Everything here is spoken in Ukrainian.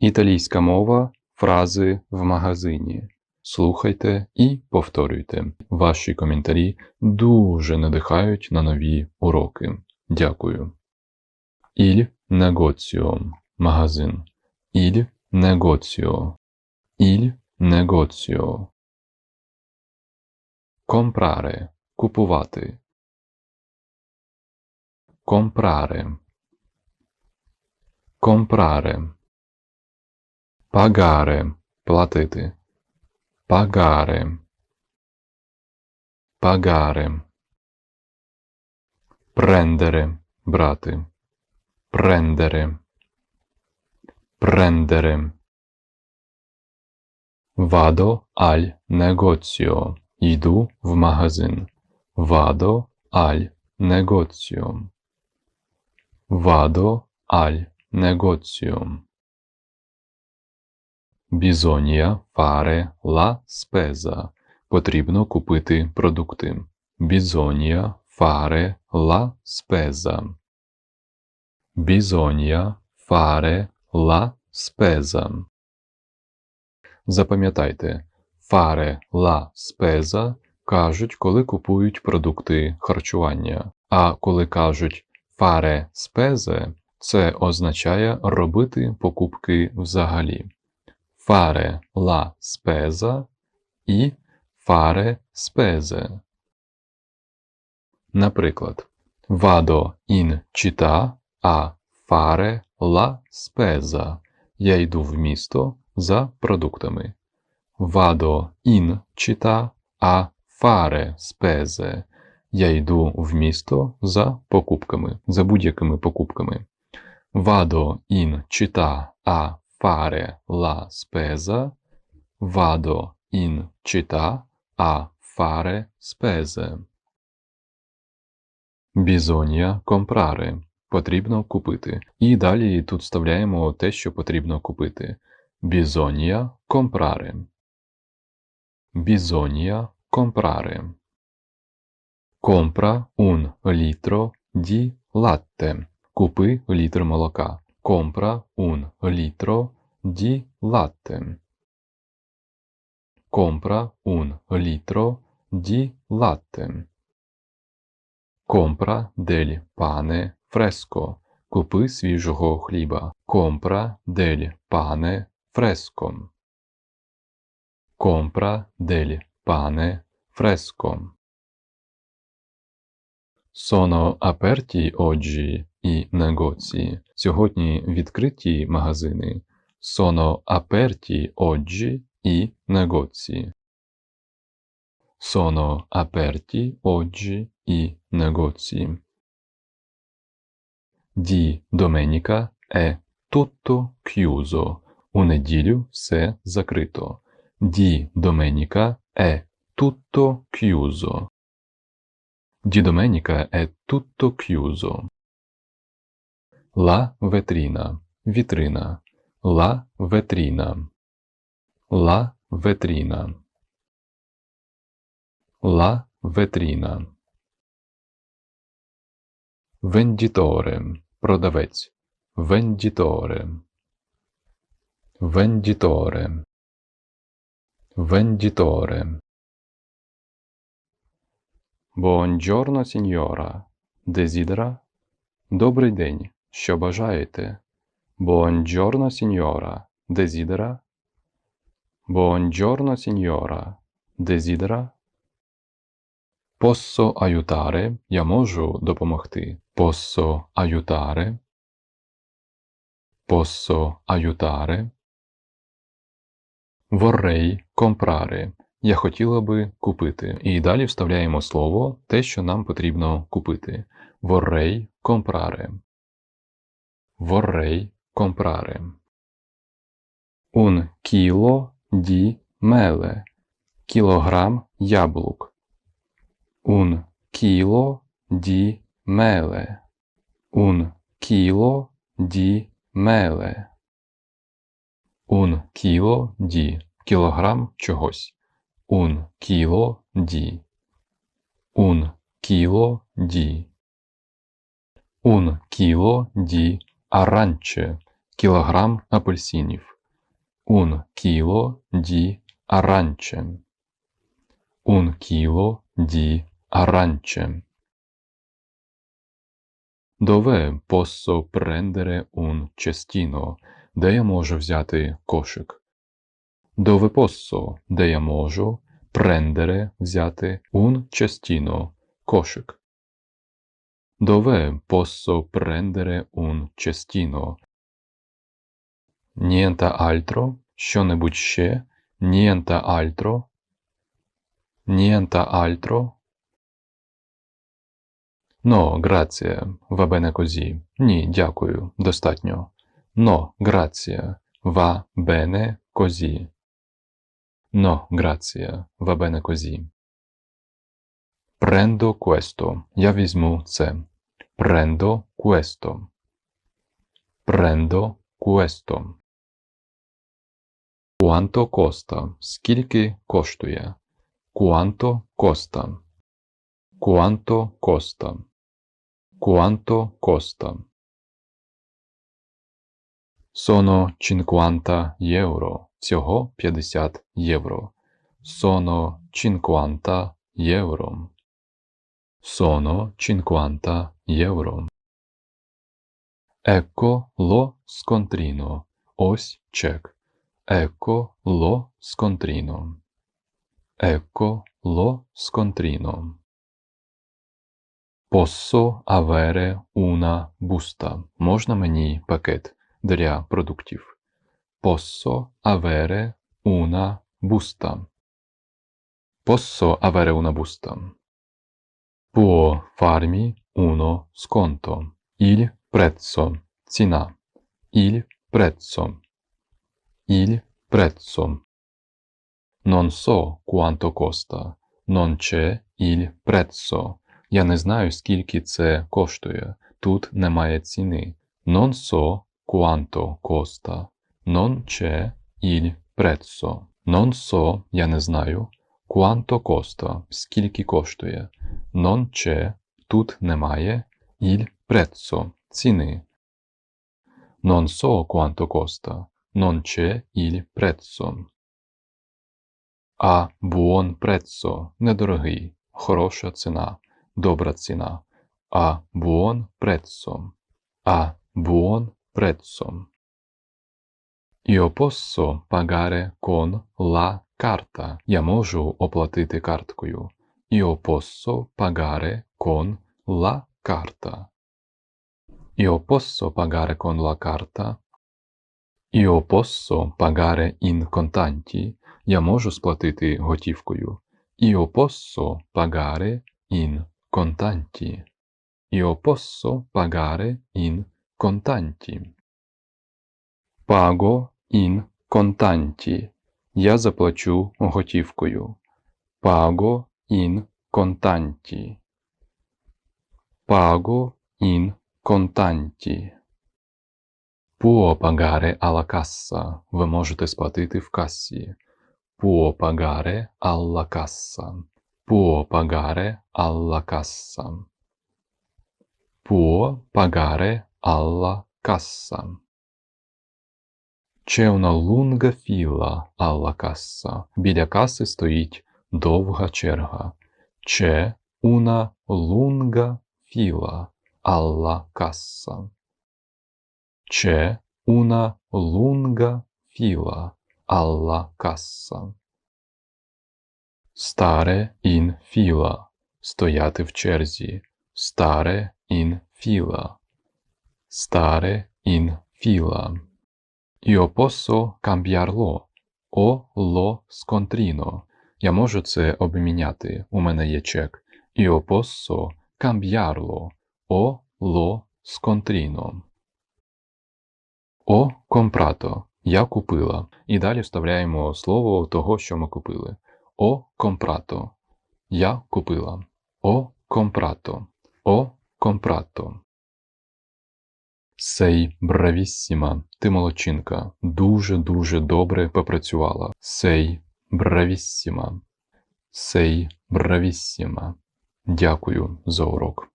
Італійська мова фрази в магазині. Слухайте і повторюйте. Ваші коментарі дуже надихають на нові уроки. Дякую. Il negozio – магазин. Il negozio. Il negozio. Comprare – купувати. Comprare. Comprare. Pagare – платити. Pagare. Pagare. Prendere – брати. Prendere. Prendere. Vado al negozio. Йду в магазин. Vado al negozio. Vado al negozio. Bisogna fare la spesa. Потрібно купити продукти. Bisogna fare la spesa. Bisogna fare la spesa. Запам'ятайте, fare la spesa кажуть, коли купують продукти харчування. А коли кажуть fare spese, це означає робити покупки взагалі. Fare la spesa і fare spese. Наприклад, vado in città a fare la spesa. Я йду в місто за продуктами. Vado in città a fare spese. Я йду в місто за покупками, за будь-якими покупками. Vado in città a fare la spesa. Vado in città a fare spese. Bisogna comprare. Потрібно купити. І далі тут вставляємо те, що потрібно купити. Bisogna comprare. Bisogna comprare. Compra un litro di latte. Купи літр молока. Compra un litro di latte. Compra un litro di latte. Compra del pane fresco. Купи свіжого хліба. Compra del pane fresco. Compra del pane fresco. Sono aperti oggi i negozi. Сьогодні відкриті магазини. Sono aperti oggi i negozi. Sono aperti oggi i negozi. Di domenica è tutto chiuso. У неділю все закрито. Di domenica è tutto chiuso. Di domenica è tutto chiuso. La vetrina, vitrina, la vetrina, la vetrina, la vetrina. Venditore, prodavec, venditore, venditore, venditore. Buongiorno, signora. Desidera? Добрий день. Що бажаєте? Buongiorno, signora. Desidera? Buongiorno, signora. Desidera? Posso aiutare? Я можу допомогти. Posso aiutare? Posso aiutare? Vorrei comprare. Я хотіла би купити. І далі вставляємо слово те, що нам потрібно купити. Vorrei comprare. Vorrei comprare. Un chilo di mele. Кілограм яблук. Un chilo di mele. Un chilo di mele. Un chilo di кілограм чогось. Un chilo di. Un chilo di. Un chilo di arance. кілограм апельсинів. Un chilo di arance. Un chilo di arance. Dove posso prendere un cestino? Де я можу взяти кошик? Dove posso, де я можу prendere, взяти un cestino, кошик. Dove posso prendere un cestino? Niente altro, ще, altro, niente altro. No, grazie, va bene così. Ні, дякую, достатньо. Bene così. No, grazie, va bene così. Prendo questo. Я візьму це. Prendo questo. Prendo questo. Quanto costa? Скільки коштує? Quanto costa? Quanto costa? Quanto costa? Sono 50 євро. Всього 50 євро. Sono 50 євро. Sono 50 євро. Ecco lo scontrino. Ось чек. Ecco lo scontrino. Ecco lo scontrino. Posso avere una busta. Можна мені пакет для продуктів. Posso avere una busta. Posso avere una busta. Può farmi uno sconto. Il prezzo. Ціна. Il prezzo. Il prezzo. Non so quanto costa. Non c'è il prezzo. Я не знаю, скільки це коштує. Тут немає ціни. Non so quanto costa. Non c'è il prezzo. Non so, я не знаю. Quanto costa. Скільки коштує. Non c'è, тут немає. Il prezzo. Ціни. Non so quanto costa. Non c'è il prezzo. А buon prezzo. Недорогий. Хороша ціна. Добра ціна. А buon prezzo. А buon prezzo. Io posso pagare con la carta. Я можу оплатити карткою. Io posso pagare con la carta. Io posso pagare con la carta. Io posso pagare in contanti. Я можу сплатити готівкою. Io posso pagare in contanti. Io posso pagare in Pago in contanti. Я заплачу готівкою. In contanti. Può pagare alla cassa. Ви можете сплатити в cassa. Può pagare alla cassa. Può pagare alla cassa. C'è una lunga fila alla cassa. Біля каси стоїть довга черга. C'è una lunga fila alla cassa. C'è una lunga fila alla cassa. Stare in fila. Стояти в черзі. Stare in fila. Stare in fila. Io posso cambiarlo. О ло сконтріно. Я можу це обміняти. У мене є чек. Io posso cambiarlo. О ло сконтріно. О comprato. Я купила. І далі вставляємо слово того, що ми купили. О comprato. Я купила. О comprato. О comprato. Сей бравіссіма, ти молодчинка, дуже-дуже добре попрацювала. Сей бравіссіма. Сей бравіссіма. Дякую за урок.